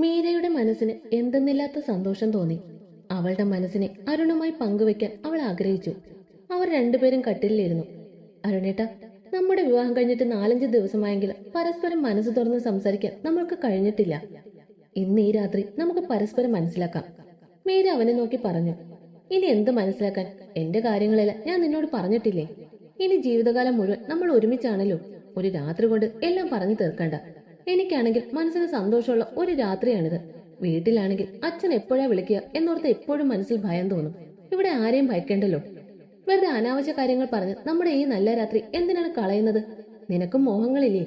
മീരയുടെ മനസ്സിന് എന്തെന്നില്ലാത്ത സന്തോഷം തോന്നി. അവളുടെ മനസ്സിനെ അരുണുമായി പങ്കുവെക്കാൻ അവൾ ആഗ്രഹിച്ചു. അവർ രണ്ടുപേരും കട്ടിലിരുന്നു അരുണേട്ട നമ്മുടെ വിവാഹം കഴിഞ്ഞിട്ട് നാലഞ്ച് ദിവസമായെങ്കിലും പരസ്പരം മനസ്സ് തുറന്ന് സംസാരിക്കാൻ നമ്മൾക്ക് കഴിഞ്ഞിട്ടില്ല. ഇന്ന് ഈ രാത്രി നമുക്ക് പരസ്പരം മനസ്സിലാക്കാം. മീര അവനെ നോക്കി പറഞ്ഞു. ഇനി എന്ത് മനസ്സിലാക്കാൻ? എന്റെ കാര്യങ്ങളെല്ലാം ഞാൻ നിന്നോട് പറഞ്ഞിട്ടില്ലേ? ഇനി ജീവിതകാലം മുഴുവൻ നമ്മൾ ഒരുമിച്ചാണല്ലോ. ഒരു രാത്രി കൊണ്ട് എല്ലാം പറഞ്ഞു തീർക്കണ്ട. എനിക്കാണെങ്കിൽ മനസ്സിന് സന്തോഷമുള്ള ഒരു രാത്രിയാണിത്. വീട്ടിലാണെങ്കിൽ അച്ഛൻ എപ്പോഴാ വിളിക്കുക എന്നോർത്ത് എപ്പോഴും മനസ്സിൽ ഭയം തോന്നും. ഇവിടെ ആരെയും ഭയക്കേണ്ടല്ലോ. വെറുതെ അനാവശ്യ കാര്യങ്ങൾ പറഞ്ഞ് നമ്മുടെ ഈ നല്ല രാത്രി എന്തിനാണ് കളയുന്നത്? നിനക്കും മോഹങ്ങളില്ലേ?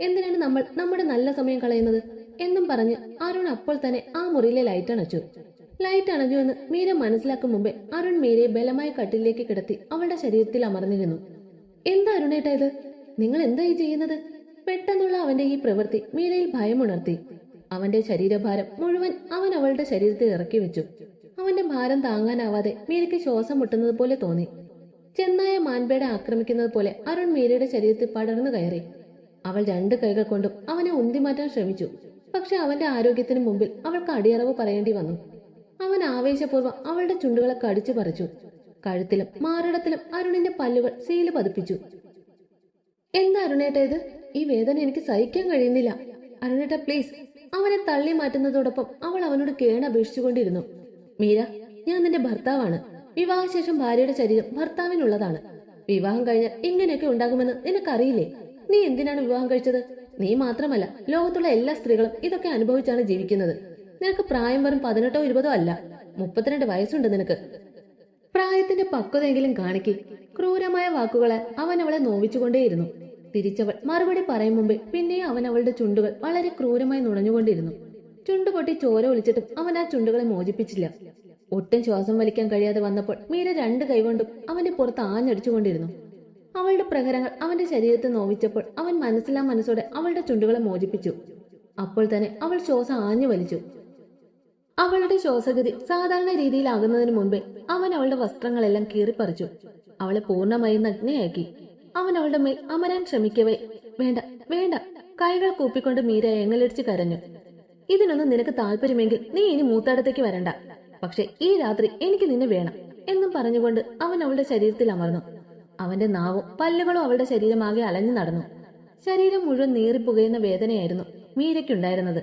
എന്തിനാണ് നമ്മൾ നമ്മുടെ നല്ല സമയം കളയുന്നത്? എന്നും പറഞ്ഞ് അരുൺ അപ്പോൾ തന്നെ ആ മുറിയിലെ ലൈറ്റ് അണച്ചു. ലൈറ്റ് അണഞ്ഞു എന്ന് മീര മനസ്സിലാക്കും മുമ്പേ അരുൺ മീരയെ ബലമായ കട്ടിലേക്ക് കിടത്തി അവളുടെ ശരീരത്തിൽ അമർന്നിരുന്നു. എന്താ അരുണേട്ടാ ഇത്? നിങ്ങൾ എന്തായി ചെയ്യുന്നത്? പെട്ടെന്നുള്ള അവന്റെ ഈ പ്രവൃത്തി മീരയിൽ ഭയമുണർത്തി. അവന്റെ ശരീരഭാരം മുഴുവൻ അവൻ അവളുടെ ശരീരത്തിൽ ഇറക്കി വെച്ചു. അവന്റെ ഭാരം താങ്ങാനാവാതെ മീരയ്ക്ക് ശ്വാസം മുട്ടുന്നത് പോലെ തോന്നി. ചെന്നായ മാൻപേടെ ആക്രമിക്കുന്നത് പോലെ അരുൺ മീരയുടെ ശരീരത്തിൽ പടർന്നു കയറി. അവൾ രണ്ട് കൈകൾ കൊണ്ടും അവനെ ഉന്തി മാറ്റാൻ ശ്രമിച്ചു. പക്ഷെ അവന്റെ ആരോഗ്യത്തിന് മുമ്പിൽ അവൾക്ക് അടിയറവ് പറയേണ്ടി വന്നു. അവൻ ആവേശപൂർവം അവളുടെ ചുണ്ടുകളെ കടിച്ചു പറിച്ചു. കഴുത്തിലും മാറിടത്തിലും അരുണിന്റെ പല്ലുകൾ സീൽ പതിപ്പിച്ചു. എന്താ അരുണേട്ട ഇത്? ഈ വേദന എനിക്ക് സഹിക്കാൻ കഴിയുന്നില്ല. അരുണേട്ട പ്ലീസ് അവനെ തള്ളി മാറ്റുന്നതോടൊപ്പം അവൾ അവനോട് കേണപേക്ഷിച്ചുകൊണ്ടിരുന്നു. മീര ഞാൻ നിന്റെ ഭർത്താവാണ്. വിവാഹശേഷം ഭാര്യയുടെ ശരീരം ഭർത്താവിനുള്ളതാണ്. വിവാഹം കഴിഞ്ഞാൽ ഇങ്ങനെയൊക്കെ ഉണ്ടാകുമെന്ന് നിനക്കറിയില്ലേ? നീ എന്തിനാണ് വിവാഹം കഴിച്ചത്? നീ മാത്രമല്ല ലോകത്തുള്ള എല്ലാ സ്ത്രീകളും ഇതൊക്കെ അനുഭവിച്ചാണ് ജീവിക്കുന്നത്. നിനക്ക് പ്രായം വെറും പതിനെട്ടോ ഇരുപതോ അല്ല. മുപ്പത്തിരണ്ട് വയസ്സുണ്ട് നിനക്ക്. പ്രായത്തിന്റെ പക്വതയെങ്കിലും കാണിക്ക്. ക്രൂരമായ വാക്കുകളെ അവൻ അവളെ നോവിച്ചുകൊണ്ടേയിരുന്നു. തിരിച്ചവൾ മറുപടി പറയും മുമ്പേ പിന്നെയും അവൻ അവളുടെ ചുണ്ടുകൾ വളരെ ക്രൂരമായി നുണഞ്ഞുകൊണ്ടിരുന്നു. ചുണ്ടു പൊട്ടി ചോര ഒളിച്ചിട്ടും അവൻ ആ ചുണ്ടുകളെ മോചിപ്പിച്ചില്ല. ഒട്ടും ശ്വാസം വലിക്കാൻ കഴിയാതെ വന്നപ്പോൾ മീര രണ്ട് കൈകൊണ്ടും അവന്റെ പുറത്ത് ആഞ്ഞടിച്ചുകൊണ്ടിരുന്നു. അവളുടെ പ്രഹരങ്ങൾ അവന്റെ ശരീരത്തെ നോവിച്ചപ്പോൾ അവൻ മനസ്സിലാ മനസ്സോടെ അവളുടെ ചുണ്ടുകളെ മോചിപ്പിച്ചു. അപ്പോൾ തന്നെ അവൾ ശ്വാസം ആഞ്ഞു വലിച്ചു. അവളുടെ ശ്വാസഗതി സാധാരണ രീതിയിലാകുന്നതിന് മുൻപേ അവൻ അവളുടെ വസ്ത്രങ്ങളെല്ലാം കീറിപ്പറിച്ചു. അവളെ പൂർണമായും നഗ്നയാക്കി. അവൻ അവളുടെ മേൽ അമരാൻ ശ്രമിക്കവേ. വേണ്ട വേണ്ട. കൈകൾ കൂപ്പിക്കൊണ്ട് മീര എങ്ങലടിച്ച് കരഞ്ഞു. ഇതിനൊന്നും നിനക്ക് താല്പര്യമെങ്കിൽ നീ ഇനി മൂത്താടത്തേക്ക് വരണ്ട. പക്ഷെ ഈ രാത്രി എനിക്ക് നിന്നെ വേണം എന്നും പറഞ്ഞുകൊണ്ട് അവൻ അവളുടെ ശരീരത്തിൽ അമർന്നു. അവന്റെ നാവും പല്ലുകളും അവളുടെ ശരീരമാകെ അലഞ്ഞു നടന്നു. ശരീരം മുഴുവൻ നീറിപ്പുകയുന്ന വേദനയായിരുന്നു മീരയ്ക്കുണ്ടായിരുന്നത്.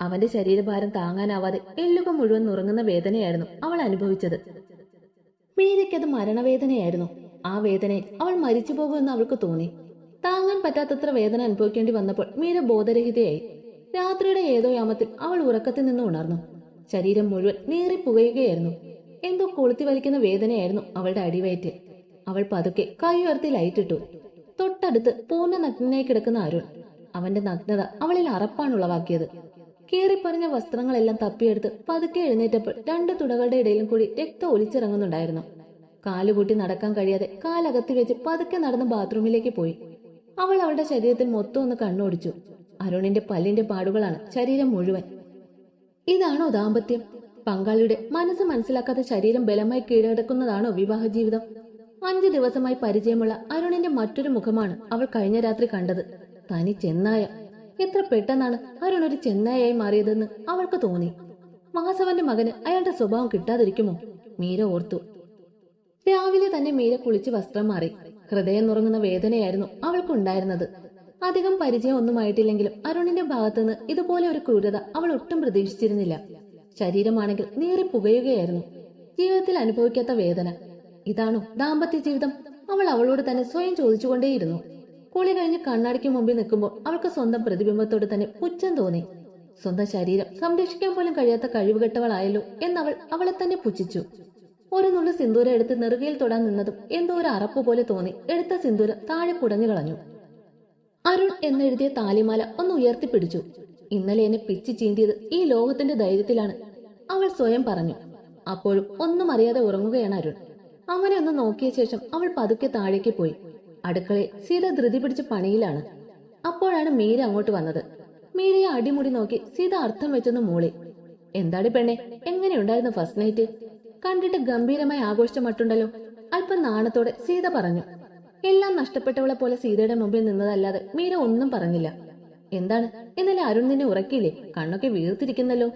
അവന്റെ ശരീരഭാരം താങ്ങാനാവാതെ എല്ലുകൾ മുഴുവൻ നുറങ്ങുന്ന വേദനയായിരുന്നു അവൾ അനുഭവിച്ചത്. മീരയ്ക്കത് മരണവേദനയായിരുന്നു. ആ വേദനയിൽ അവൾ മരിച്ചു പോകുമെന്ന് അവൾക്ക് തോന്നി. താങ്ങാൻ പറ്റാത്തത്ര വേദന അനുഭവിക്കേണ്ടി വന്നപ്പോൾ മീര ബോധരഹിതയായി. രാത്രിയുടെ ഏതോ യാമത്തിൽ അവൾ ഉറക്കത്തിൽ നിന്ന് ഉണർന്നു. ശരീരം മുഴുവൻ നീറിപ്പുകയുകയായിരുന്നു എന്തോ കൊളുത്തി വലിക്കുന്ന വേദനയായിരുന്നു അവളുടെ അടിവയറ്റ് അവൾ പതുക്കെ കൈ ഉയർത്തി ലൈറ്റിട്ടു തൊട്ടടുത്ത് പൂർണ നഗ്നനായി കിടക്കുന്ന അരുൺ. അവന്റെ നഗ്നത അവളിൽ അറപ്പാണ് ഉളവാക്കിയത്. കീറിപ്പറിഞ്ഞ വസ്ത്രങ്ങളെല്ലാം തപ്പിയെടുത്ത് പതുക്കെ എഴുന്നേറ്റപ്പോൾ രണ്ട് തുടകളുടെ ഇടയിലും കൂടി രക്തം ഒലിച്ചിറങ്ങുന്നുണ്ടായിരുന്നു. കാലുകൂട്ടി നടക്കാൻ കഴിയാതെ കാലകത്തി വെച്ച് പതുക്കെ നടന്ന് ബാത്റൂമിലേക്ക് പോയി. അവൾ അവളുടെ ശരീരത്തിൽ മൊത്തം ഒന്ന് കണ്ണോടിച്ചു. അരുണിന്റെ പല്ലിന്റെ പാടുകളാണ് ശരീരം മുഴുവൻ. ഇതാണോ ദാമ്പത്യം? പങ്കാളിയുടെ മനസ്സ് മനസ്സിലാക്കാത്ത ശരീരം ബലമായി കീഴടക്കുന്നതാണോ വിവാഹ ജീവിതം? അഞ്ചു ദിവസമായി പരിചയമുള്ള അരുണിന്റെ മറ്റൊരു മുഖമാണ് അവൾ കഴിഞ്ഞ രാത്രി കണ്ടത്. തനി ചെന്നായ. എത്ര പെട്ടെന്നാണ് അരുൺ ഒരു ചെന്നായായി മാറിയതെന്ന് അവൾക്ക് തോന്നി. മാസവന്റെ മകന് അയാളുടെ സ്വഭാവം കിട്ടാതിരിക്കുമോ? മീര ഓർത്തു. രാവിലെ തന്നെ മീര കുളിച്ച് വസ്ത്രം മാറി. ഹൃദയം നുറങ്ങുന്ന വേദനയായിരുന്നു അവൾക്കുണ്ടായിരുന്നത്. അധികം പരിചയം ഒന്നുമായിട്ടില്ലെങ്കിലും അരുണിന്റെ ഭാഗത്തുനിന്ന് ഇതുപോലെ ഒരു ക്രൂരത അവൾ ഒട്ടും പ്രതീക്ഷിച്ചിരുന്നില്ല. ശരീരമാണെങ്കിൽ നേറി പുകയുകയായിരുന്നു. ജീവിതത്തിൽ അനുഭവിക്കാത്ത വേദന. ഇതാണോ ദാമ്പത്യ ജീവിതം? അവൾ അവളോട് തന്നെ സ്വയം ചോദിച്ചുകൊണ്ടേയിരുന്നു. കുളി കഴിഞ്ഞ് കണ്ണാടിക്ക് മുമ്പിൽ നിൽക്കുമ്പോൾ അവൾക്ക് സ്വന്തം പ്രതിബിംബത്തോട് തന്നെ പുച്ഛം തോന്നി. സ്വന്തം ശരീരം സംരക്ഷിക്കാൻ പോലും കഴിയാത്ത കഴിവുകെട്ടവളായല്ലോ എന്നവൾ അവളെ തന്നെ പുച്ഛിച്ചു. ഒരു നുള്ളു സിന്ദൂരം എടുത്ത് നെറുകയിൽ തൊടാൻ നിന്നതും എന്തോ ഒരു അറപ്പ് പോലെ തോന്നി. എടുത്ത സിന്ദൂരം താഴെ കുടഞ്ഞു കളഞ്ഞു. അരുൺ എന്നെഴുതിയ താലിമാല ഒന്ന് ഉയർത്തിപ്പിടിച്ചു. ഇന്നലെ എന്നെ പിച്ചി ചീന്തിയത് ഈ ലോകത്തിന്റെ ധൈര്യത്തിലാണ്. അവൾ സ്വയം പറഞ്ഞു. അപ്പോഴും ഒന്നും അറിയാതെ ഉറങ്ങുകയാണ് അരുൺ. അവനെ ഒന്ന് നോക്കിയ ശേഷം അവൾ പതുക്കെ താഴേക്ക് പോയി. അടുക്കളയിൽ സീത ധൃതി പിടിച്ച പണിയിലാണ്. അപ്പോഴാണ് മീര അങ്ങോട്ട് വന്നത്. മീരയെ അടിമുടി നോക്കി സീത അർത്ഥം വെച്ചൊന്ന് മൂളി. എന്താടി പെണ്ണെ എങ്ങനെയുണ്ടായിരുന്നു ഫസ്റ്റ് നൈറ്റ് കണ്ടിട്ട് ഗംഭീരമായി ആഘോഷിച്ച മട്ടുണ്ടല്ലോ അല്പം നാണത്തോടെ സീത പറഞ്ഞു. എല്ലാം നഷ്ടപ്പെട്ടവളെ പോലെ സീതയുടെ മുമ്പിൽ നിന്നതല്ലാതെ മീര ഒന്നും പറഞ്ഞില്ല. എന്താണ്? ഇന്നലെ അരുൺ നിന്നെ ഉറക്കിയില്ലേ? കണ്ണൊക്കെ വീർത്തിരിക്കുന്നല്ലോ.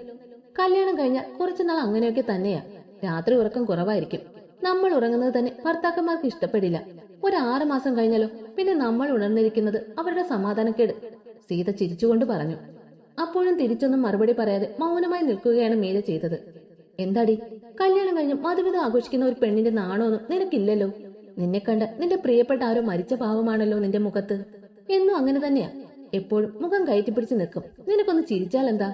കല്യാണം കഴിഞ്ഞാൽ കുറച്ചു നാൾ അങ്ങനെയൊക്കെ തന്നെയാ. രാത്രി ഉറക്കം കുറവായിരിക്കും. നമ്മൾ ഉറങ്ങുന്നത് തന്നെ ഭർത്താക്കന്മാർക്ക് ഇഷ്ടപ്പെടില്ല. ഒരു ആറ് മാസം കഴിഞ്ഞാലോ പിന്നെ നമ്മൾ ഉണർന്നിരിക്കുന്നത് അവരുടെ സമാധാനക്കേട്. സീത ചിരിച്ചുകൊണ്ട് പറഞ്ഞു. അപ്പോഴും തിരിച്ചൊന്നും മറുപടി പറയാതെ മൗനമായി നിൽക്കുകയാണ് മീര ചെയ്തത്. എന്താടി? കല്യാണം കഴിഞ്ഞ് മധുവിധ ആഘോഷിക്കുന്ന ഒരു പെണ്ണിന്റെ നാണമൊന്നും നിനക്കില്ലല്ലോ. നിന്നെ കണ്ട് നിന്റെ പ്രിയപ്പെട്ട ആരോ മരിച്ച ഭാവമാണല്ലോ നിന്റെ മുഖത്ത്. എന്നും അങ്ങനെ തന്നെയാ. എപ്പോഴും മുഖം കയറ്റിപ്പിടിച്ച് നിൽക്കും. നിനക്കൊന്ന് ചിരിച്ചാൽ എന്താ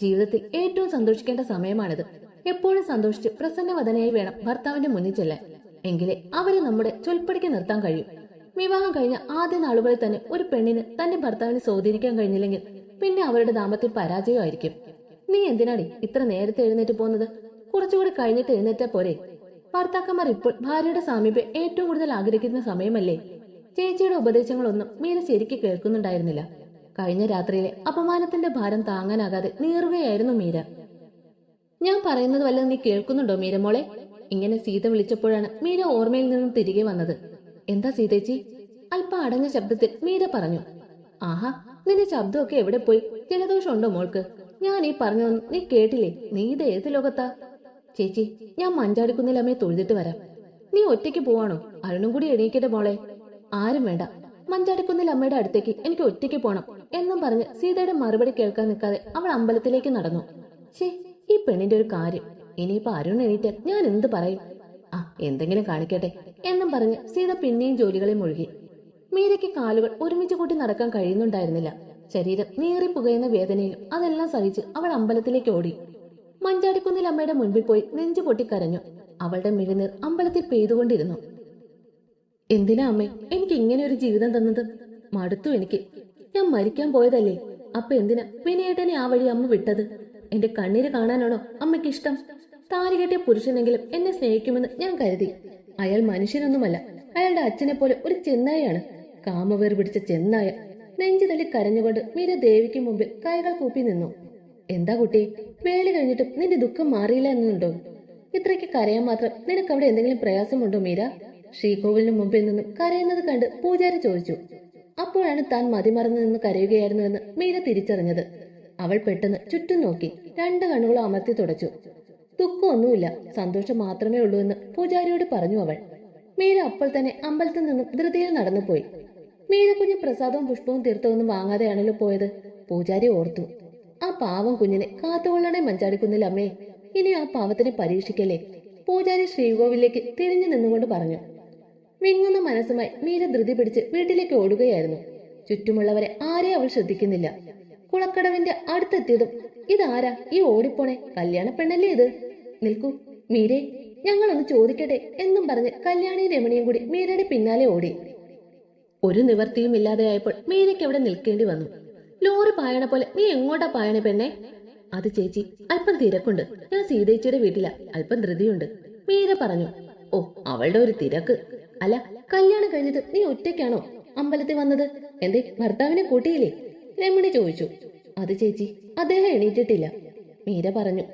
ജീവിതത്തിൽ ഏറ്റവും സന്തോഷിക്കേണ്ട സമയമാണിത്. എപ്പോഴും സന്തോഷിച്ച് പ്രസന്നവദനയായി വേണം ഭർത്താവിന്റെ മുന്നിൽ ചെല്ലാൻ. എങ്കിലേ അവരെ നമ്മുടെ ചൊൽപ്പടിക്ക് നിർത്താൻ കഴിയും. വിവാഹം കഴിഞ്ഞ ആദ്യ നാളുകളിൽ തന്നെ ഒരു പെണ്ണിന് തന്റെ ഭർത്താവിനെ സ്വാധീനിക്കാൻ കഴിഞ്ഞില്ലെങ്കിൽ പിന്നെ അവരുടെ ദാമ്പത്യം പരാജയമായിരിക്കും. നീ എന്തിനാടി ഇത്ര നേരത്തെ എഴുന്നേറ്റ് പോകുന്നത്? കുറച്ചുകൂടി കഴിഞ്ഞിട്ട് എഴുന്നേറ്റ പോരെ. ഭർത്താക്കന്മാർ ഇപ്പോൾ ഭാര്യയുടെ സാമീപ്യം ഏറ്റവും കൂടുതൽ ആഗ്രഹിക്കുന്ന സമയമല്ലേ? ചേച്ചിയുടെ ഉപദേശങ്ങളൊന്നും മീര ശരിക്ക് കേൾക്കുന്നുണ്ടായിരുന്നില്ല. കഴിഞ്ഞ രാത്രിയിലെ അപമാനത്തിന്റെ ഭാരം താങ്ങാനാകാതെ നീറുകയായിരുന്നു മീര. ഞാൻ പറയുന്നത് വല്ല നീ കേൾക്കുന്നുണ്ടോ മീരമോളെ ഇങ്ങനെ സീത വിളിച്ചപ്പോഴാണ് മീര ഓർമ്മയിൽ നിന്നും തിരികെ വന്നത്. എന്താ സീതേച്ചി അല്പം അടഞ്ഞ ശബ്ദത്തിൽ മീര പറഞ്ഞു. ആഹാ നിന്റെ ശബ്ദമൊക്കെ എവിടെ പോയി? ജലദോഷമുണ്ടോ മോൾക്ക്? ഞാൻ ഈ പറഞ്ഞതൊന്നും നീ കേട്ടില്ലേ? നീ ഇത് ഏത് ലോകത്താ? ചേച്ചി ഞാൻ മഞ്ചാടിക്കുന്നിലമ്മയെ തൊഴുതിട്ട് വരാം. നീ ഒറ്റയ്ക്ക് പോവാണോ? അരുണും കൂടി എണീക്കട്ടെ മോളെ. ആരും വേണ്ട. മഞ്ചാടിക്കുന്നിൽ അമ്മയുടെ അടുത്തേക്ക് എനിക്ക് ഒറ്റയ്ക്ക് പോണം എന്നും പറഞ്ഞ് സീതയുടെ മറുപടി കേൾക്കാൻ നിൽക്കാതെ അവൾ അമ്പലത്തിലേക്ക് നടന്നു. ശേ ഈ പെണ്ണിന്റെ ഒരു കാര്യം. ഇനിയിപ്പോ അരുൺ എണീറ്റാൽ ഞാൻ എന്ത് പറയും? ആ എന്തെങ്കിലും കാണിക്കട്ടെ എന്നും പറഞ്ഞ് സീത പിന്നെയും ജോലികളിൽ മുഴുകി. മീരയ്ക്ക് കാലുകൾ ഒരുമിച്ച് കൂട്ടി നടക്കാൻ കഴിയുന്നുണ്ടായിരുന്നില്ല. ശരീരം നീറി പുകയുന്ന വേദനയിലും അതെല്ലാം സഹിച്ച് അവൾ അമ്പലത്തിലേക്ക് ഓടി. മഞ്ചാടിക്കുന്നിൽ അമ്മയുടെ മുൻപിൽ പോയി നെഞ്ചു പൊട്ടിക്കരഞ്ഞു. അവളുടെ മിഴിനീർ അമ്പലത്തിൽ പെയ്തുകൊണ്ടിരുന്നു. എന്തിനാ അമ്മേ എനിക്ക് ഇങ്ങനെ ഒരു ജീവിതം തന്നത്? മടുത്തു എനിക്ക്. ഞാൻ മരിക്കാൻ പോയതല്ലേ? അപ്പൊ എന്തിനാ വിനയേട്ടനെ ആ വഴി അമ്മ വിട്ടത്? എന്റെ കണ്ണീര് കാണാനാണോ അമ്മയ്ക്ക് ഇഷ്ടം താലി കെട്ടിയ പുരുഷനെങ്കിലും എന്നെ സ്നേഹിക്കുമെന്ന് ഞാൻ കരുതി. അയാൾ മനുഷ്യനൊന്നുമല്ല. അയാളുടെ അച്ഛനെ പോലെ ഒരു ചെന്നായയാണ്. കാമവേർ പിടിച്ച ചെന്നായ നെഞ്ചു തല്ലി കരഞ്ഞുകൊണ്ട് മീര ദേവിക്ക് മുമ്പിൽ കൈകൾ കൂപ്പി നിന്നു. എന്താ കുട്ടി? വേളി കഴിഞ്ഞിട്ടും നിന്റെ ദുഃഖം മാറിയില്ല എന്നുണ്ടോ? ഇത്രയ്ക്ക് കരയാൻ മാത്രം നിനക്ക് അവിടെ എന്തെങ്കിലും പ്രയാസമുണ്ടോ മീര? ശ്രീകോവിലിന് മുമ്പിൽ നിന്നും കരയുന്നത് കണ്ട് പൂജാരി ചോദിച്ചു. അപ്പോഴാണ് താൻ മതിമറന്നു നിന്ന് കരയുകയായിരുന്നു എന്ന് മീര തിരിച്ചറിഞ്ഞത്. അവൾ പെട്ടെന്ന് ചുറ്റും നോക്കി രണ്ട് കണ്ണുകളും അമർത്തി തുടച്ചു. ദുഃഖമൊന്നുമില്ല സന്തോഷം മാത്രമേ ഉള്ളൂ എന്ന് പൂജാരിയോട് പറഞ്ഞു അവൾ. മീര അപ്പോൾ തന്നെ അമ്പലത്തിൽ നിന്നും ധൃതിയിൽ നടന്നുപോയി. മീര കുഞ്ഞ് പ്രസാദവും പുഷ്പവും തീർത്ഥവും വാങ്ങാതെയാണല്ലോ പോയത്? പൂജാരി ഓർത്തു. ആ പാവം കുഞ്ഞിനെ കാത്തുകൊള്ളണേ മഞ്ചാടിക്കുന്നില്ല അമ്മേ. ഇനി ആ പാവത്തിനെ പരീക്ഷിക്കല്ലേ? പൂജാരി ശ്രീകോവിലേക്ക് തിരിഞ്ഞു നിന്നുകൊണ്ട് പറഞ്ഞു. വിങ്ങുന്ന മനസ്സുമായി മീര ധൃതി പിടിച്ച് വീട്ടിലേക്ക് ഓടുകയായിരുന്നു. ചുറ്റുമുള്ളവരെ ആരെയും അവൾ ശ്രദ്ധിക്കുന്നില്ല. കുളക്കടവിന്റെ അടുത്തെത്തിയതും ഇതാരാ? ഈ ഓടിപ്പോണെ? കല്യാണ പെണ്ണല്ലേ ഇത്? നിൽക്കൂ മീരേ ഞങ്ങളൊന്ന് ചോദിക്കട്ടെ എന്നും പറഞ്ഞ് കല്യാണി രമണിയും കൂടി മീരയുടെ പിന്നാലെ ഓടി. ഒരു നിവർത്തിയും ഇല്ലാതെയായപ്പോൾ മീരയ്ക്ക് അവിടെ നിൽക്കേണ്ടി വന്നു. ലോറി പായണ പോലെ നീ എങ്ങോട്ടാ പായണ പെണ്ണെ? അത് ചേച്ചി അല്പം തിരക്കുണ്ട്. ഞാൻ സീതേച്ചിയുടെ വീട്ടില. അല്പം ധൃതിയുണ്ട്. മീര പറഞ്ഞു ഓ അവളുടെ ഒരു തിരക്ക്. അല്ല കല്യാണം കഴിഞ്ഞിട്ട് നീ ഒറ്റയ്ക്കാണോ അമ്പലത്തിൽ വന്നത്? എന്തേ ഭർത്താവിനെ കൂട്ടിയില്ലേ? രമണി ചോദിച്ചു അത് ചേച്ചി അദ്ദേഹം എണീറ്റിട്ടില്ല. മീര പറഞ്ഞു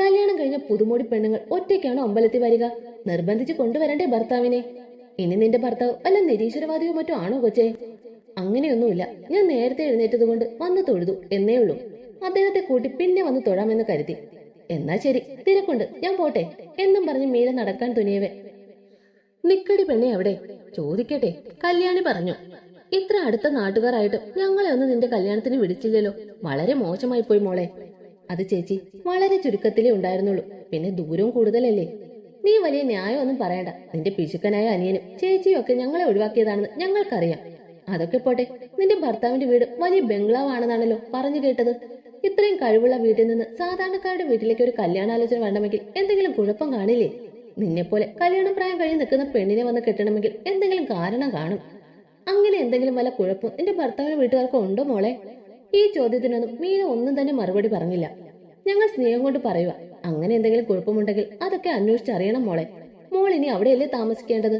കല്യാണം കഴിഞ്ഞ പുതുമോടി പെണ്ണുങ്ങൾ ഒറ്റയ്ക്കാണോ അമ്പലത്തിൽ വരിക? നിർബന്ധിച്ച് കൊണ്ടുവരണ്ടേ ഭർത്താവിനെ? ഇനി നിന്റെ ഭർത്താവ് അല്ല നിരീശ്വരവാദിയോ മറ്റോ ആണോ കൊച്ചേ? അങ്ങനെയൊന്നുമില്ല. ഞാൻ നേരത്തെ എഴുന്നേറ്റത് കൊണ്ട് വന്ന് തൊഴുതു എന്നേ ഉള്ളൂ. അദ്ദേഹത്തെ കൂട്ടി പിന്നെ വന്ന് തൊഴാമെന്ന് കരുതി. എന്നാ ശരി തിരക്കുണ്ട്. ഞാൻ പോട്ടെ. എന്നും പറഞ്ഞ് മീര നടക്കാൻ തുനിയവേ നിക്കടി പെണ്ണെ അവിടെ. ചോദിക്കട്ടെ. കല്യാണി പറഞ്ഞു. ഇത്ര അടുത്ത നാട്ടുകാരായിട്ട് ഞങ്ങളെ ഒന്നും നിന്റെ കല്യാണത്തിന് വിളിച്ചില്ലല്ലോ. വളരെ മോശമായി പോയി മോളെ. അത് ചേച്ചി വളരെ ചുരുക്കത്തിലേ ഉണ്ടായിരുന്നുള്ളൂ. പിന്നെ ദൂരവും കൂടുതലല്ലേ? നീ വലിയ ന്യായമൊന്നും പറയണ്ട. നിന്റെ പിശുക്കനായ അനിയനും ചേച്ചിയും ഒക്കെ ഞങ്ങളെ ഒഴിവാക്കിയതാണെന്ന് ഞങ്ങൾക്കറിയാം. അതൊക്കെ പോട്ടെ. നിന്റെ ഭർത്താവിന്റെ വീട് വലിയ ബംഗ്ലാവാണെന്നാണല്ലോ പറഞ്ഞു കേട്ടത്. ഇത്രയും കഴിവുള്ള വീട്ടിൽ നിന്ന് സാധാരണക്കാരുടെ വീട്ടിലേക്ക് ഒരു കല്യാണാലോചന വേണമെങ്കിൽ എന്തെങ്കിലും കുഴപ്പം കാണില്ലേ? നിന്നെപ്പോലെ കല്യാണം പ്രായം കഴിഞ്ഞ് നിൽക്കുന്ന പെണ്ണിനെ വന്ന് കെട്ടണമെങ്കിൽ എന്തെങ്കിലും കാരണം കാണും. അങ്ങനെ എന്തെങ്കിലും വല്ല കുഴപ്പം നിന്റെ ഭർത്താവിന്റെ വീട്ടുകാർക്ക് ഉണ്ടോ മോളെ? ഈ ചോദ്യത്തിനൊന്നും മീന ഒന്നും തന്നെ മറുപടി പറഞ്ഞില്ല. ഞങ്ങൾ സ്നേഹം കൊണ്ട് പറയുക അങ്ങനെ എന്തെങ്കിലും കുഴപ്പമുണ്ടെങ്കിൽ അതൊക്കെ അന്വേഷിച്ചറിയണം മോളെ. മോൾ ഇനി അവിടെയല്ലേ താമസിക്കേണ്ടത്?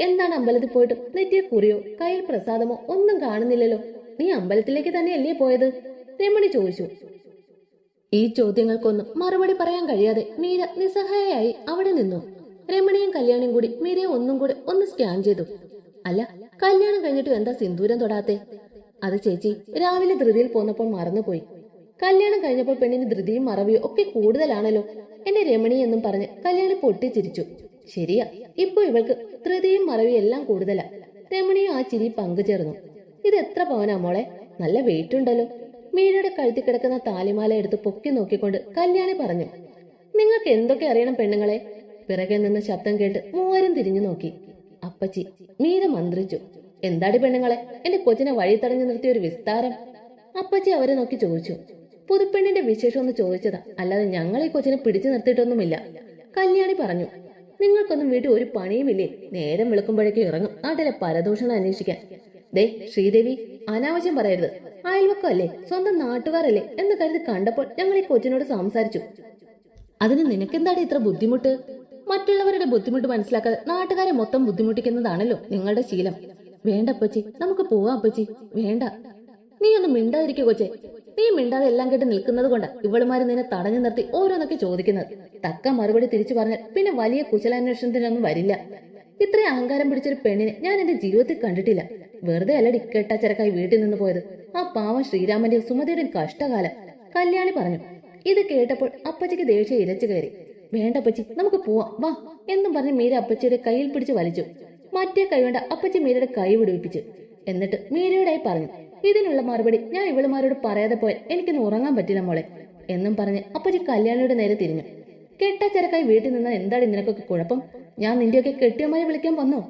എന്താണ് അമ്പലത്തിൽ പോയിട്ട്? നെറ്റിയ കുറിയോ കയ്യിൽ പ്രസാദമോ ഒന്നും കാണുന്നില്ലല്ലോ. നീ അമ്പലത്തിലേക്ക് തന്നെയല്ലേ പോയത്? രമണി ചോദിച്ചു. ഈ ചോദ്യങ്ങൾക്കൊന്നും മറുപടി പറയാൻ കഴിയാതെ മീര നിസ്സഹായയായി അവിടെ നിന്നു. രമണിയും കല്യാണിയും കൂടി മീരയെ ഒന്നും കൂടി ഒന്ന് സ്കാൻ ചെയ്തു. അല്ല കല്യാണം കഴിഞ്ഞിട്ട് എന്താ സിന്ദൂരം തൊടാത്തെ? അത് ചേച്ചി രാവിലെ ധൃതിയിൽ പോന്നപ്പോൾ മറന്നുപോയി. കല്യാണം കഴിഞ്ഞപ്പോൾ പെണ്ണിന് ധൃതിയും മറവിയും ഒക്കെ കൂടുതലാണല്ലോ. എന്റെ രമണി എന്നും പറഞ്ഞ് കല്യാണി പൊട്ടിച്ചിരിച്ചു. ശരിയാ ഇപ്പൊ ഇവൾക്ക് ധൃതിയും മറവിയും എല്ലാം കൂടുതലാ. രമണിയും ആ ചിരി പങ്കുചേർന്നു. ഇത് എത്ര പവനാ മോളെ? നല്ല വെയിറ്റ് ഉണ്ടല്ലോ. മീരയുടെ കഴുത്തി കിടക്കുന്ന താലിമാല എടുത്ത് പൊക്കി നോക്കിക്കൊണ്ട് കല്യാണി പറഞ്ഞു. നിങ്ങൾക്ക് എന്തൊക്കെ അറിയണം പെണ്ണുങ്ങളെ? പിറകെ നിന്ന് ശബ്ദം കേട്ട് മൂവരും തിരിഞ്ഞു നോക്കി. അപ്പച്ചി മീര മന്ത്രിച്ചു. എന്താടി പെണ്ണുങ്ങളെ? എന്റെ കൊച്ചിനെ വഴി തടഞ്ഞു നിർത്തിയ ഒരു വിസ്താരം. അപ്പച്ചി അവരെ നോക്കി ചോദിച്ചു. പുതുപ്പെണ്ണിന്റെ വിശേഷം ഒന്ന് ചോദിച്ചതാ. അല്ലാതെ ഞങ്ങൾ ഈ കൊച്ചിനെ പിടിച്ചു നിർത്തിയിട്ടൊന്നുമില്ല. കല്യാണി പറഞ്ഞു. നിങ്ങൾക്കൊന്നും വീട്ടിൽ ഒരു പണിയുമില്ലേ? നേരം വെളുക്കുമ്പോഴേക്കും ഇറങ്ങും. നാട്ടിലെ പരദൂഷണം അന്വേഷിക്കാൻ. ദേ ശ്രീദേവി അനാവശ്യം പറയരുത്. അയൽവക്കമല്ലേ? സ്വന്തം നാട്ടുകാരല്ലേ? എന്ന് കരുതി കണ്ടപ്പോൾ ഞങ്ങൾ ഈ കൊച്ചിനോട് സംസാരിച്ചു. അതിന് നിനക്കെന്താണ് ഇത്ര ബുദ്ധിമുട്ട്? മറ്റുള്ളവരുടെ ബുദ്ധിമുട്ട് മനസ്സിലാക്കാതെ നാട്ടുകാരെ മൊത്തം ബുദ്ധിമുട്ടിക്കുന്നതാണല്ലോ നിങ്ങളുടെ ശീലം. വേണ്ട അപ്പച്ചി. നമുക്ക് പോവാം അപ്പച്ചി. വേണ്ട. നീ ഒന്ന് മിണ്ടാതിരിക്കുക കൊച്ചെ. നീ മിണ്ടാതെ എല്ലാം കേട്ട് നിൽക്കുന്നത് കൊണ്ട് ഇവളുമാര് നിന്നെ തടഞ്ഞു നിർത്തി ഓരോന്നൊക്കെ ചോദിക്കുന്നത്. തക്ക മറുപടി തിരിച്ചു പറഞ്ഞാൽ പിന്നെ വലിയ കുശലാന്വേഷണത്തിനൊന്നും വരില്ല. ഇത്രയും അഹങ്കാരം പിടിച്ചൊരു പെണ്ണിനെ ഞാൻ എന്റെ ജീവിതത്തിൽ കണ്ടിട്ടില്ല. വെറുതെ അല്ലടി കെട്ടാച്ചരക്കായി വീട്ടിൽ നിന്ന് പോയത്. ആ പാവം ശ്രീരാമന്റെയും സുമതിയുടെയും കഷ്ടകാലം. കല്യാണി പറഞ്ഞു. ഇത് കേട്ടപ്പോൾ അപ്പച്ചിക്ക് ദേഷ്യം ഇരച്ചു കയറി. വേണ്ട അപ്പച്ചി നമുക്ക് പോവാം. വാ. എന്നും പറഞ്ഞ് മീര അപ്പച്ചിയുടെ കയ്യിൽ പിടിച്ച് വലിച്ചു. മറ്റേ കൈ കൊണ്ട് അപ്പച്ചി മീരയുടെ കൈ വിടുവിപ്പിച്ചു. എന്നിട്ട് മീരയോടായി പറഞ്ഞു. ഇതിനുള്ള മറുപടി ഞാൻ ഇവളുമാരോട് പറയാതെ പോയാൽ എനിക്കൊന്ന് ഉറങ്ങാൻ പറ്റില്ല മോളെ എന്നും പറഞ്ഞ് അപ്പച്ചി കല്യാണിയുടെ നേരെ തിരിഞ്ഞു. കെട്ടാച്ചരക്കായി വീട്ടിൽ നിന്ന് എന്താണ് നിനക്കൊക്കെ കുഴപ്പം? ഞാൻ നിന്റെയൊക്കെ കെട്ടിയമായി വിളിക്കാൻ വന്നോ?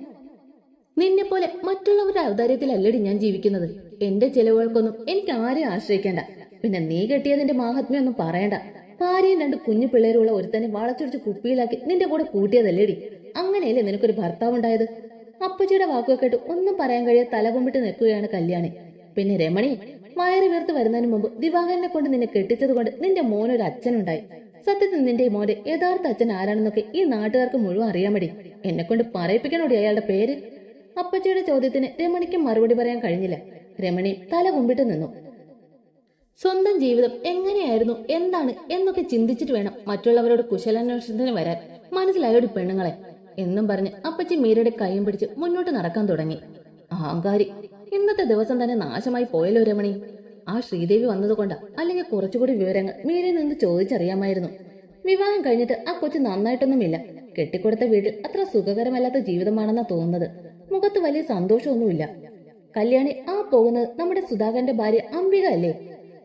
നിന്നെ പോലെ മറ്റുള്ളവരുടെ ഔദാര്യത്തിലല്ലടി ഞാൻ ജീവിക്കുന്നത്. എന്റെ ചെലവുകൾക്കൊന്നും എനിക്ക് ആരെയും ആശ്രയിക്കേണ്ട. പിന്നെ നീ കെട്ടിയതിന്റെ മാഹാത്മ്യൊന്നും പറയണ്ട. ഭാര്യയും രണ്ട് കുഞ്ഞു പിള്ളേരുള്ള ഒരുത്തനെ വളച്ചൊടിച്ച് കുപ്പിയിലാക്കി നിന്റെ കൂടെ കൂട്ടിയതല്ലേടി. അങ്ങനെയല്ലേ നിനക്കൊരു ഭർത്താവ് ഉണ്ടായത് അപ്പച്ചിയുടെ വാക്കുകൾ കേട്ട് ഒന്നും പറയാൻ കഴിയാതെ തലകുമ്പിട്ട് നിൽക്കുകയാണ് കല്യാണി. പിന്നെ രമണി വയറ് വീർത്ത് വരുന്നതിന് മുമ്പ് ദിവാകരനെ കൊണ്ട് നിന്നെ കെട്ടിച്ചത് കൊണ്ട് നിന്റെ മോനൊരു അച്ഛനുണ്ടായി. സത്യത്തിൽ നിന്റെ മോന്റെ യഥാർത്ഥ അച്ഛൻ ആരാണെന്നൊക്കെ ഈ നാട്ടുകാർക്ക് മുഴുവൻ അറിയാൻ മടി എന്നെ കൊണ്ട് പറയിപ്പിക്കണോടി അയാളുടെ പേര്? അപ്പച്ചിയുടെ ചോദ്യത്തിന് രമണിക്ക് മറുപടി പറയാൻ കഴിഞ്ഞില്ല. രമണി തല കുമ്പിട്ട് നിന്നു. സ്വന്തം ജീവിതം എങ്ങനെയായിരുന്നു എന്താണ് എന്നൊക്കെ ചിന്തിച്ചിട്ട് വേണം മറ്റുള്ളവരോട് കുശലാന്വേഷണത്തിന് വരാൻ. മനസ്സിലായോടി പെണ്ണുങ്ങളെ? എന്നും പറഞ്ഞ് അപ്പച്ചി മീരയുടെ കൈയും പിടിച്ച് മുന്നോട്ട് നടക്കാൻ തുടങ്ങി. അഹങ്കാരി ഇന്നത്തെ ദിവസം തന്നെ നാശമായി പോയല്ലോ രമണി. ആ ശ്രീദേവി വന്നതുകൊണ്ടാ അല്ലെങ്കിൽ കുറച്ചുകൂടി വിവരങ്ങൾ മീരയിൽ നിന്ന് ചോദിച്ചറിയാമായിരുന്നു. വിവാഹം കഴിഞ്ഞിട്ട് ആ കൊച്ചു നന്നായിട്ടൊന്നുമില്ല. കെട്ടിക്കൊടുത്ത വീട്ടിൽ അത്ര സുഖകരമല്ലാത്ത ജീവിതമാണെന്നാ തോന്നുന്നത്. മുഖത്ത് വലിയ സന്തോഷമൊന്നുമില്ല. കല്യാണി ആ പോകുന്നത് നമ്മുടെ സുധാകരന്റെ ഭാര്യ അംബിക അല്ലേ?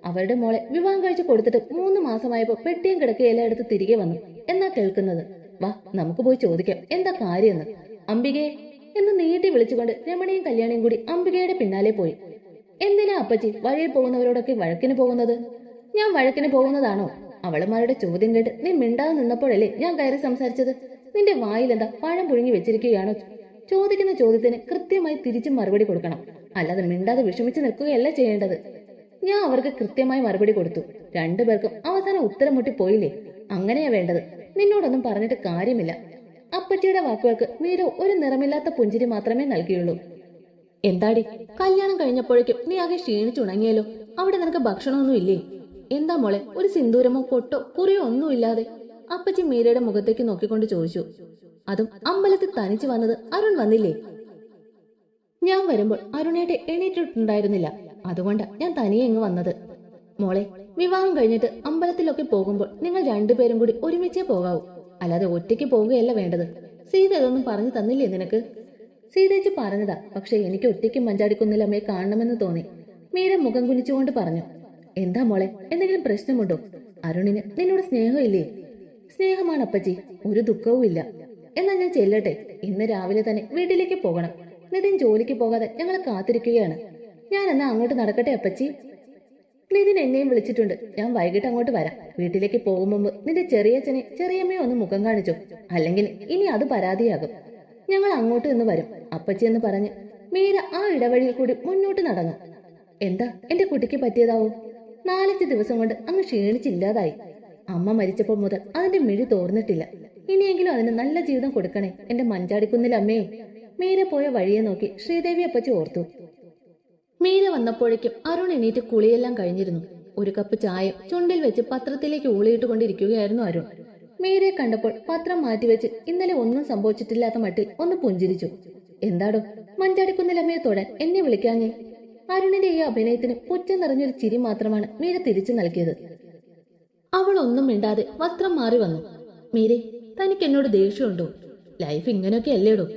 അവരുടെ മോളെ വിവാഹം കഴിച്ചു കൊടുത്തിട്ട് മൂന്ന് മാസമായപ്പോ പെട്ടിയും കിടക്കുകയല്ല എടുത്ത് തിരികെ വന്നു. എന്നാ കേൾക്കുന്നത്? വാ നമുക്ക് പോയി ചോദിക്കാം. എന്താ കാര്യമെന്ന്? അംബികയെ എന്ന് നീട്ടി വിളിച്ചുകൊണ്ട് രമണിയും കല്യാണിയും കൂടി അംബികയുടെ പിന്നാലെ പോയി. എന്തിനാ അപ്പച്ചി വഴിയിൽ പോകുന്നവരോടൊക്കെ വഴക്കിന് പോകുന്നത്? ഞാൻ വഴക്കിന് പോകുന്നതാണോ? അവളുമാരുടെ ചോദ്യം കേട്ട് നീ മിണ്ടാതെ നിന്നപ്പോഴല്ലേ ഞാൻ കയറി സംസാരിച്ചത്? നിന്റെ വായിൽ എന്താ പഴം പുഴുങ്ങി വെച്ചിരിക്കുകയാണോ? ചോദിക്കുന്ന ചോദ്യത്തിന് കൃത്യമായി തിരിച്ചു മറുപടി കൊടുക്കണം. അല്ലാതെ മിണ്ടാതെ വിഷമിച്ചു നിൽക്കുകയല്ല ചെയ്യേണ്ടത്? ഞാൻ അവർക്ക് കൃത്യമായി മറുപടി കൊടുത്തു. രണ്ടുപേർക്കും അവസാനം ഉത്തരം മുട്ടി പോയില്ലേ? അങ്ങനെയാ വേണ്ടത്. നിന്നോടൊന്നും പറഞ്ഞിട്ട് കാര്യമില്ല. അപ്പച്ചിയുടെ വാക്കുകൾക്ക് മീര ഒരു നിറമില്ലാത്ത പുഞ്ചിരി മാത്രമേ നൽകിയുള്ളൂ. എന്താടി? കല്യാണം കഴിഞ്ഞപ്പോഴേക്കും നീ ആകെ ക്ഷീണിച്ചുണങ്ങിയല്ലോ. അവിടെ നിനക്ക് ഭക്ഷണമൊന്നും ഇല്ലേ എന്താ മോളെ ഒരു സിന്ദൂരമോ പൊട്ടോ കുറിയോ ഒന്നും ഇല്ലാതെ അപ്പച്ചി മീരയുടെ മുഖത്തേക്ക് നോക്കിക്കൊണ്ട് ചോദിച്ചു. അതും അമ്പലത്തിൽ തനിച്ചു വന്നത് അരുൺ വന്നില്ലേ? ഞാൻ വരുമ്പോൾ അരുണേട്ട് എണീറ്റിട്ടുണ്ടായിരുന്നില്ല. അതുകൊണ്ട് ഞാൻ തനിയെ ഇങ്ങ് വന്നത്. മോളെ വിവാഹം കഴിഞ്ഞിട്ട് അമ്പലത്തിലൊക്കെ പോകുമ്പോൾ നിങ്ങൾ രണ്ടുപേരും കൂടി ഒരുമിച്ചേ പോകാവൂ. അല്ലാതെ ഒറ്റയ്ക്ക് പോവുകയല്ല വേണ്ടത്. സീത ഇതൊന്നും പറഞ്ഞു തന്നില്ലേ നിനക്ക്? സീതേച്ചി പറഞ്ഞതാ പക്ഷെ എനിക്ക് ഒറ്റയ്ക്ക് മഞ്ചാടിക്കുന്നിലമ്മയെ കാണണമെന്ന് തോന്നി. മീര മുഖം കുനിച്ചുകൊണ്ട് പറഞ്ഞു എന്താ മോളെ എന്തെങ്കിലും പ്രശ്നമുണ്ടോ? അരുണിന് നിന്നോട് സ്നേഹമില്ലേ? സ്നേഹമാണ് അപ്പച്ചി ഒരു ദുഃഖവും ഇല്ല. എന്നാ ഞാൻ ചെല്ലട്ടെ ഇന്ന് രാവിലെ തന്നെ വീട്ടിലേക്ക് പോകണം. നിതിൻ ജോലിക്ക് പോകാതെ ഞങ്ങൾ കാത്തിരിക്കുകയാണ്. ഞാൻ എന്നാ അങ്ങോട്ട് നടക്കട്ടെ അപ്പച്ചി? നിതിൻ എന്നെയും വിളിച്ചിട്ടുണ്ട്. ഞാൻ വൈകിട്ട് അങ്ങോട്ട് വരാം. വീട്ടിലേക്ക് പോകും മുമ്പ് നിന്റെ ചെറിയച്ഛനെ ചെറിയമ്മയെ ഒന്ന് മുഖം കാണിച്ചു. അല്ലെങ്കിൽ ഇനി അത് പരാതിയാകും. ഞങ്ങൾ അങ്ങോട്ട് നിന്ന് വരും. അപ്പച്ചി എന്ന് പറഞ്ഞ് മീര ആ ഇടവഴിയിൽ കൂടി മുന്നോട്ട് നടന്നു. എന്താ? എന്റെ കുട്ടിക്ക് പറ്റിയതാവോ? നാലഞ്ച് ദിവസം കൊണ്ട് അങ്ങ് ക്ഷീണിച്ചില്ലാതായി. അമ്മ മരിച്ചപ്പോൾ മുതൽ അതിന്റെ മിഴി തോർന്നിട്ടില്ല. ഇനിയെങ്കിലും അതിന് നല്ല ജീവിതം കൊടുക്കണേ എന്റെ അമ്മേ മീര പോയ വഴിയെ നോക്കി ശ്രീദേവി അപ്പച്ചി ഓർത്തു. മീര വന്നപ്പോഴേക്കും അരുൺ എണീറ്റ് കുളിയെല്ലാം കഴിഞ്ഞിരുന്നു. ഒരു കപ്പ് ചായ ചുണ്ടിൽ വെച്ച് പത്രത്തിലേക്ക് ഊളിയിട്ട് കൊണ്ടിരിക്കുകയായിരുന്നു അരുൺ. മീരയെ കണ്ടപ്പോൾ പത്രം മാറ്റിവെച്ച് ഇന്നലെ ഒന്നും സംഭവിച്ചിട്ടില്ലാത്ത മട്ടിൽ ഒന്ന് പുഞ്ചിരിച്ചു. എന്താടോ? മഞ്ചാടിക്കുന്നിലമ്മയെ തൊടാൻ എന്നെ വിളിക്കാഞ്ഞേ? അരുണിന്റെ ഈ അഭിനയത്തിന് പുച്ഛം നിറഞ്ഞൊരു ചിരി മാത്രമാണ് മീര തിരിച്ചു നൽകിയത്. അവൾ ഒന്നും മിണ്ടാതെ വസ്ത്രം മാറി വന്നു. മീരെ തനിക്ക് എന്നോട് ദേഷ്യമുണ്ടോ? ലൈഫ് ഇങ്ങനെയൊക്കെ അല്ലേടോ?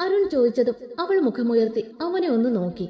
അരുൺ ചോദിച്ചതും അവൾ മുഖമുയർത്തി അവനെ ഒന്ന് നോക്കി.